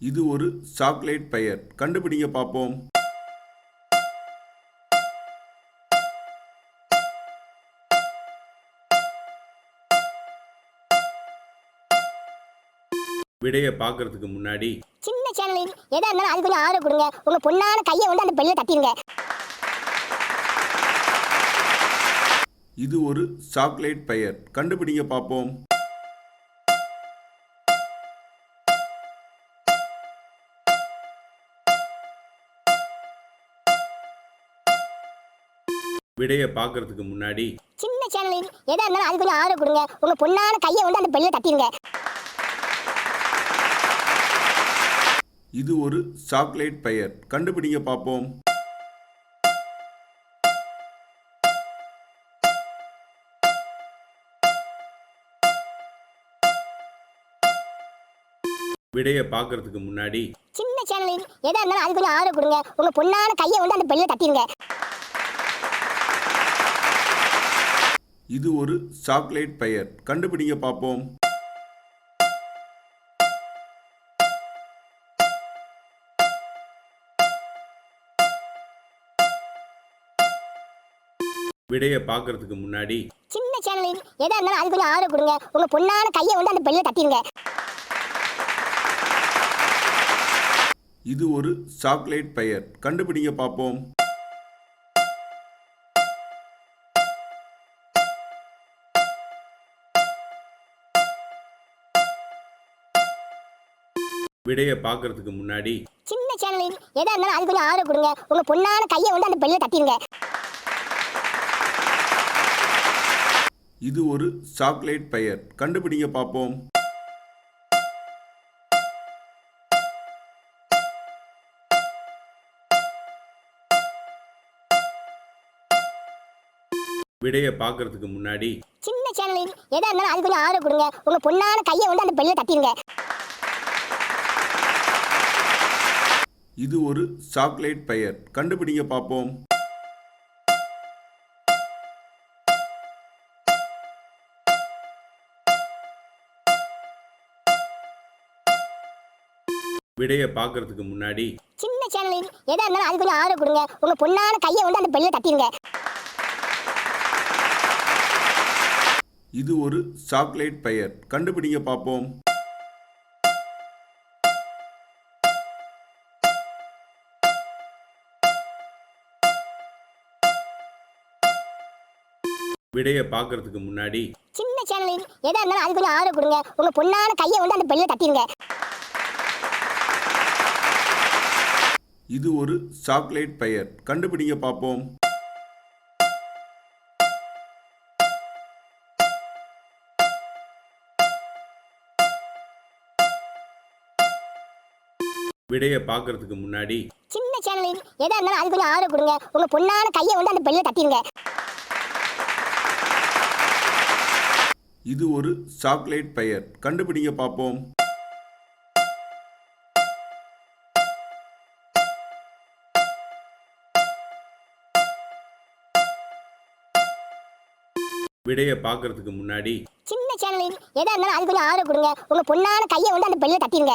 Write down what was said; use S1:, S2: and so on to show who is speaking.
S1: இது ஒரு சாக்லேட் பெயர் கண்டுபிடிங்க பார்ப்போம் விடைய பார்க்கறதுக்கு முன்னாடி.
S2: சின்ன சேனலில் எதா இருந்தாலும் அது கொஞ்சம் ஆதரவு கொடுங்க. உங்க பொண்ணான கையை வந்து அந்த பெல்ல தட்டிடுங்க
S1: இது ஒரு சாக்லேட் பெயர் கண்டுபிடிங்க பார்ப்போம் விடைய பார்க்கறதுக்கு முன்னாடி
S2: சின்ன சேனலில் எதா இருந்தாலும் அது கொஞ்சம் ஆதரவு கொடுங்க. உங்க பொண்ணான கையை வந்து அந்த பெல்ல தட்டிடுங்க
S1: இது ஒரு சாக்லேட் பெயர் கண்டுபிடிங்க பார்ப்போம் விடைய பார்க்கறதுக்கு முன்னாடி
S2: சின்ன சேனலில் எதா இருந்தாலும் அது கொஞ்சம் ஆதரவு கொடுங்க. உங்க பொண்ணான கையை வந்து அந்த பெல்ல தட்டிடுங்க
S1: இது ஒரு சாக்லேட் பெயர். கண்டுபிடிங்க பார்ப்போம் விடைய பார்க்கறதுக்கு முன்னாடி.
S2: சின்ன சேனலில் எதா இருந்தாலும் அது கொஞ்சம் ஆதரவு கொடுங்க. உங்க பொண்ணான கையை வந்து அந்த பெல்ல தட்டிடுங்க
S1: இது ஒரு சாக்லேட் பெயர். கண்டுபிடிங்க பார்ப்போம் விடைய பார்க்கறதுக்கு முன்னாடி.
S2: சின்ன சேனலில் எதா இருந்தாலும் அது கொஞ்சம் ஆதரவு கொடுங்க. உங்க பொண்ணான கையை வந்து அந்த பெல்ல தட்டிடுங்க
S1: இது ஒரு சாக்லேட் பெயர் கண்டுபிடிங்க பார்ப்போம் விடைய பார்க்கறதுக்கு முன்னாடி.
S2: சின்ன சேனலில் எதா இருந்தாலும் அது கொஞ்சம் ஆதரவு கொடுங்க. உங்க பொண்ணான கையை வந்து அந்த பெல்ல தட்டிடுங்க
S1: இது ஒரு சாக்லேட் பெயர் கண்டுபிடிங்க பார்ப்போம் விடைய பார்க்கறதுக்கு முன்னாடி.
S2: சின்ன சேனலில் எதா இருந்தாலும் அது கொஞ்சம் ஆதரவு கொடுங்க. உங்க பொண்ணான கையை வந்து அந்த பெல்ல தட்டிடுங்க
S1: இது ஒரு சாக்லேட் பெயர் கண்டுபிடிங்க பார்ப்போம் விடைய பார்க்கறதுக்கு முன்னாடி
S2: சின்ன சேனலில் எதா இருந்தாலும் அது கொஞ்சம் ஆதரவு கொடுங்க. உங்க பொண்ணான கையை வந்து அந்த பெல்ல தட்டிடுங்க
S1: இது ஒரு சாக்லேட் பெயர் கண்டுபிடிங்க பார்ப்போம். விடைய பார்க்கறதுக்கு முன்னாடி
S2: சின்ன சேனலில் எதா இருந்தாலும் அது கொஞ்சம் ஆதரவு கொடுங்க. உங்க பொண்ணான கையை வந்து அந்த பெல்ல தட்டிடுங்க
S1: இது ஒரு சாக்லேட் பெயர். கண்டுபிடிங்க பார்ப்போம் விடைய பார்க்கறதுக்கு முன்னாடி.
S2: சின்ன சேனலில் எதா இருந்தாலும் அது கொஞ்சம் ஆர்வம் கொடுங்க. உங்க பொண்ணான கையை வந்து அந்த பெல்ல தட்டிடுங்க